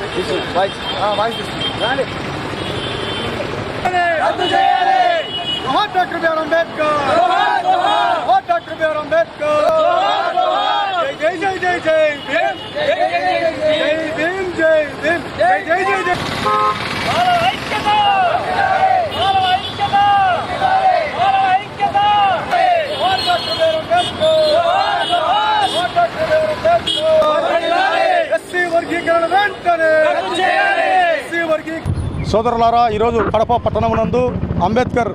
Voice voice రాండి doctor BR Ambedkar doctor BR Ambedkar జై జై జై జై భీమ్ జై భీమ్ జై భీమ్ జై జై జై జై సోదరులారా ఈరోజు కడప పట్టణమునందు అంబేద్కర్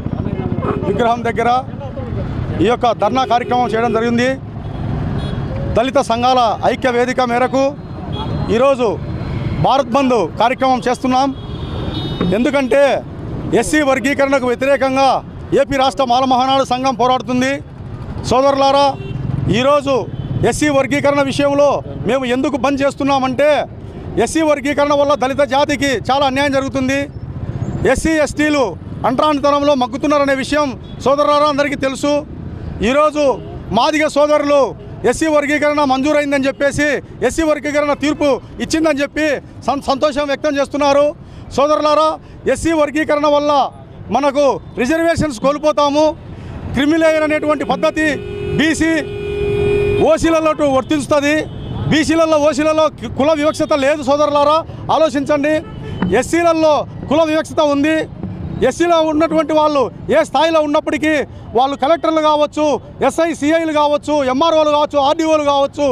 విగ్రహం దగ్గర ఈ యొక్క ధర్నా కార్యక్రమం చేయడం జరిగింది. దళిత సంఘాల ఐక్య వేదిక మేరకు ఈరోజు భారత్ బంద్ కార్యక్రమం చేస్తున్నాం. ఎందుకంటే ఎస్సీ వర్గీకరణకు వ్యతిరేకంగా ఏపీ రాష్ట్ర మాలమహానాడు సంఘం పోరాడుతుంది. సోదరులారా ఈరోజు ఎస్సీ వర్గీకరణ విషయంలో మేము ఎందుకు బంద్ చేస్తున్నామంటే ఎస్సీ వర్గీకరణ వల్ల దళిత జాతికి చాలా అన్యాయం జరుగుతుంది. ఎస్సీ ఎస్టీలు అంటరానితనంలో మగ్గుతున్నారనే విషయం సోదరులారా అందరికీ తెలుసు. ఈరోజు మాదిగ సోదరులు ఎస్సీ వర్గీకరణ మంజూరైందని చెప్పేసి ఎస్సీ వర్గీకరణ తీర్పు ఇచ్చిందని చెప్పి సం సంతోషం వ్యక్తం చేస్తున్నారు. సోదరులారా ఎస్సీ వర్గీకరణ వల్ల మనకు రిజర్వేషన్స్ కోల్పోతాము. క్రిమిలేయర్ అనేటువంటి పద్ధతి బీసీ ఓసీలలో వర్తిస్తుంది బీసీలలో ఓసీలలో కుల వివక్షత లేదు సోదరులారా. ఆలోచించండి. ఎస్సీలలో కుల వివక్షత ఉంది. ఎస్సీలో ఉన్నటువంటి వాళ్ళు ఏ స్థాయిలో ఉన్నప్పటికీ వాళ్ళు కలెక్టర్లు కావచ్చు ఎస్ఐ సిఐలు కావచ్చు ఎంఆర్ఓలు కావచ్చు ఆర్డీఓలు కావచ్చు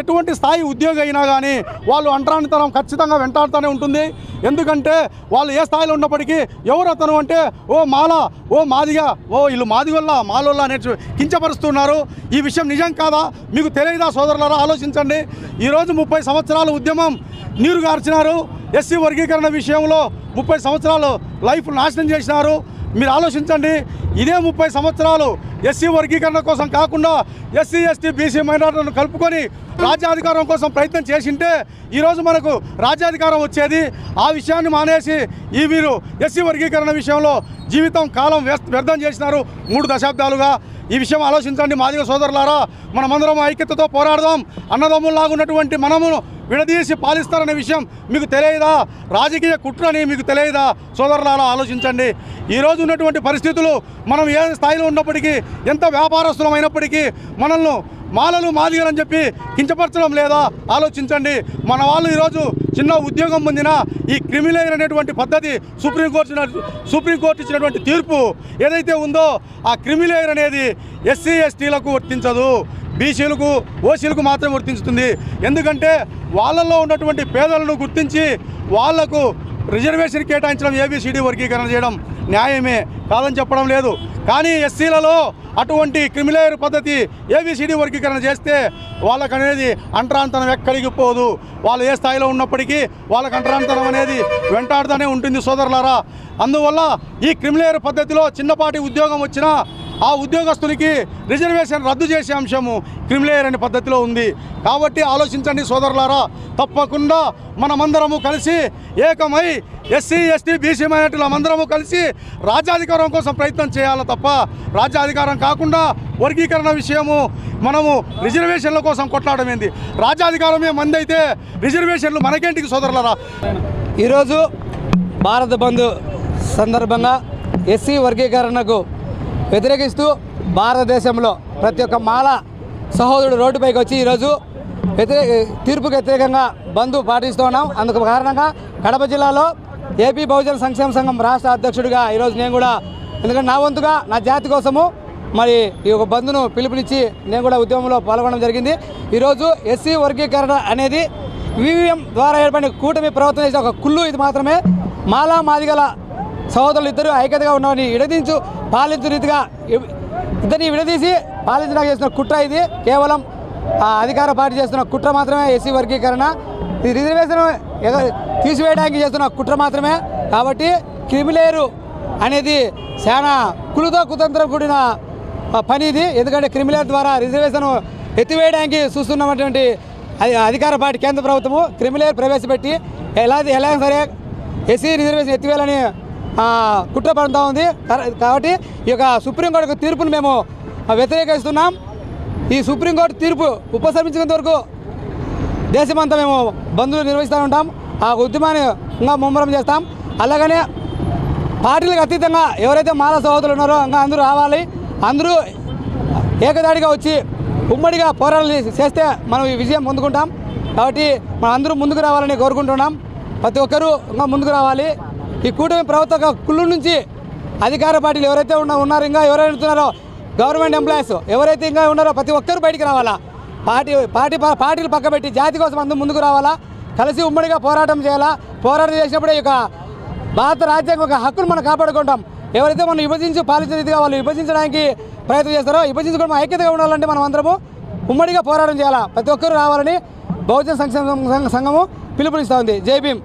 ఎటువంటి స్థాయి ఉద్యోగి అయినా కానీ వాళ్ళు అంటరానితనం ఖచ్చితంగా వెంటాడుతూనే ఉంటుంది. ఎందుకంటే వాళ్ళు ఏ స్థాయిలో ఉన్నప్పటికీ ఎవరు అతను అంటే ఓ మాల ఓ మాదిగా ఓ వీళ్ళు మాదిగొల్ల మాలోల్ల అనే కించపరుస్తున్నారు. ఈ విషయం నిజం కాదా? మీకు తెలియదా సోదరులారా? ఆలోచించండి. ఈరోజు ముప్పై సంవత్సరాల ఉద్యమం నీరు గార్చినారు. ఎస్సీ వర్గీకరణ విషయంలో ముప్పై సంవత్సరాలు లైఫ్ నాశనం చేసినారు. మీరు ఆలోచించండి. ఇదే ముప్పై సంవత్సరాలు ఎస్సీ వర్గీకరణ కోసం కాకుండా ఎస్సీ ఎస్టీ బీసీ మైనార్టీలను కలుపుకొని రాజ్యాధికారం కోసం ప్రయత్నం చేసింటే ఈరోజు మనకు రాజ్యాధికారం వచ్చేది. ఆ విషయాన్ని మానేసి ఈ మీరు ఎస్సీ వర్గీకరణ విషయంలో జీవితం కాలం వ్యర్థం చేసినారు మూడు దశాబ్దాలుగా. ఈ విషయం ఆలోచించండి మాదిగ సోదరులారా మనమందరం ఐక్యతతో పోరాడదాం. అన్నదమ్ముల్లాగా ఉన్నటువంటి మనము విడదీసి పాలిస్తారనే విషయం మీకు తెలియదా? రాజకీయ కుట్రని మీకు తెలియదా? సోదరులారా ఆలోచించండి. ఈరోజు ఉన్నటువంటి పరిస్థితులు మనం ఏ స్థాయిలో ఉన్నప్పటికీ ఎంత వ్యాపారస్తులం అయినప్పటికీ మనల్ని మాలలు మాదిగలని చెప్పి కించపరచడం లేదా? ఆలోచించండి. మన వాళ్ళు ఈరోజు చిన్న ఉద్యోగం పొందిన ఈ క్రిమినల్ అనేటువంటి పద్ధతి సుప్రీంకోర్టు సుప్రీంకోర్టు ఇచ్చినటువంటి తీర్పు ఏదైతే ఉందో ఆ క్రిమినల్ అనేది ఎస్సీ ఎస్టీలకు వర్తించదు. బీసీలకు ఓసీలకు మాత్రమే వర్తించుతుంది. ఎందుకంటే వాళ్ళల్లో ఉన్నటువంటి పేదలను గుర్తించి వాళ్ళకు రిజర్వేషన్ కేటాయించడం ఏబిసిడి వర్గీకరణ చేయడం న్యాయమే కాదని చెప్పడం లేదు. కానీ ఎస్సీలలో అటువంటి క్రిమిలేయర్ పద్ధతి ఏబిసిడి వర్గీకరణ చేస్తే వాళ్ళకు అనేది అంటరాంతనం ఎక్కడికి పోదు. వాళ్ళు ఏ స్థాయిలో ఉన్నప్పటికీ వాళ్ళకు అంటరాంతనం అనేది వెంటాడుతూనే ఉంటుంది సోదరులారా. అందువల్ల ఈ క్రిమిలేయర్ పద్ధతిలో చిన్నపాటి ఉద్యోగం వచ్చినా ఆ ఉద్యోగస్తులకి రిజర్వేషన్ రద్దు చేసే అంశము క్రిమిలేయర్ అనే పద్ధతిలో ఉంది. కాబట్టి ఆలోచించండి సోదరులారా తప్పకుండా మనమందరము కలిసి ఏకమై ఎస్సీ ఎస్టీ బీసీ మైనార్టీలందరము కలిసి రాజ్యాధికారం కోసం ప్రయత్నం చేయాలి తప్ప రాజ్యాధికారం కాకుండా వర్గీకరణ విషయము మనము రిజర్వేషన్ల కోసం కొట్లాడమేంది రాజ్యాధికారమే మంది అయితే రిజర్వేషన్లు మనకేంటికి సోదరులారా? ఈరోజు భారత బంధు సందర్భంగా ఎస్సీ వర్గీకరణకు వ్యతిరేకిస్తూ భారతదేశంలో ప్రతి ఒక్క మాల సహోదరుడు రోడ్డుపైకి వచ్చి ఈరోజు వ్యతిరేక తీర్పుకు వ్యతిరేకంగా బంధు పాటిస్తూ ఉన్నాం. అందుకు కారణంగా కడప జిల్లాలో ఏపీ బహుజన సంక్షేమ సంఘం రాష్ట్ర అధ్యక్షుడిగా ఈరోజు నేను కూడా ఎందుకంటే నా వంతుగా నా జాతి కోసము మరి ఈ యొక్క బంధును పిలుపునిచ్చి నేను కూడా ఉద్యమంలో పాల్గొనడం జరిగింది. ఈరోజు ఎస్సీ వర్గీకరణ అనేది వివిఎం ద్వారా ఏర్పడిన కూటమి ప్రభుత్వం చేసిన ఒక కుళ్ళు ఇది మాత్రమే. మాలా మాదిగల సహోదరులు ఇద్దరు ఐక్యతగా ఉన్నవని ఇడదించు పాలించు రీతిగా ఇద్దరిని విడదీసి పాలించడానికి చేసిన కుట్ర ఇది. కేవలం అధికార పార్టీ చేస్తున్న కుట్ర మాత్రమే ఎస్సీ వర్గీకరణ. ఇది రిజర్వేషన్ తీసివేయడానికి చేస్తున్న కుట్ర మాత్రమే. కాబట్టి క్రిమిలేరు అనేది చాలా కులుతో కుతంత్రం కూడిన పని ఇది. ఎందుకంటే క్రిమిలేర్ ద్వారా రిజర్వేషన్ ఎత్తివేయడానికి చూస్తున్నటువంటి అది అధికార పార్టీ కేంద్ర ప్రభుత్వము క్రిమిలేరు ప్రవేశపెట్టి ఎలా ఎలా సరే ఎస్సీ రిజర్వేషన్ ఎత్తివేయాలని కుట్ర పడుతూ ఉంది. కాబట్టి ఈ యొక్క సుప్రీంకోర్టు యొక్క తీర్పును మేము వ్యతిరేకిస్తున్నాం. ఈ సుప్రీంకోర్టు తీర్పు ఉపసంహరించినంత వరకు దేశమంతా మేము బంధువులు నిర్వహిస్తూ ఉంటాం. ఆ ఉద్యమాన్ని ఇంకా ముమ్మరం చేస్తాం. అలాగనే పార్టీలకు అతీతంగా ఎవరైతే మాల సహోదరులు ఉన్నారో ఇంకా అందరూ రావాలి. అందరూ ఏకదాడిగా వచ్చి ఉమ్మడిగా పోరాటం చేస్తే మనం ఈ విజయం పొందుకుంటాం. కాబట్టి మనం అందరూ ముందుకు రావాలని కోరుకుంటున్నాం. ప్రతి ఒక్కరూ ఇంకా ముందుకు రావాలి. ఈ కూటమి ప్రభుత్వ కుళ్ళు నుంచి అధికార పార్టీలు ఎవరైతే ఉన్న ఉన్నారో ఇంకా ఎవరైనా ఉన్నారో గవర్నమెంట్ ఎంప్లాయీస్ ఎవరైతే ఇంకా ఉన్నారో ప్రతి ఒక్కరు బయటికి రావాలా? పార్టీ పార్టీ పార్టీలు పక్కబెట్టి జాతి కోసం అందరూ ముందుకు రావాలా? కలిసి ఉమ్మడిగా పోరాటం చేయాలా? పోరాటం చేసినప్పుడే ఈ యొక్క భారత రాజ్యాంగం ఒక హక్కును మనం కాపాడుకుంటాం. ఎవరైతే మనం విభజించి పాలించే రీతిగా వాళ్ళు విభజించడానికి ప్రయత్నం చేస్తారో విభజించుకోవడం ఐక్యతగా ఉండాలంటే మనం అందరము ఉమ్మడిగా పోరాటం చేయాలా? ప్రతి ఒక్కరూ రావాలని బహుజన సంక్షేమ సంఘ- సంఘము పిలుపునిస్తూ ఉంది. జై భీమ్.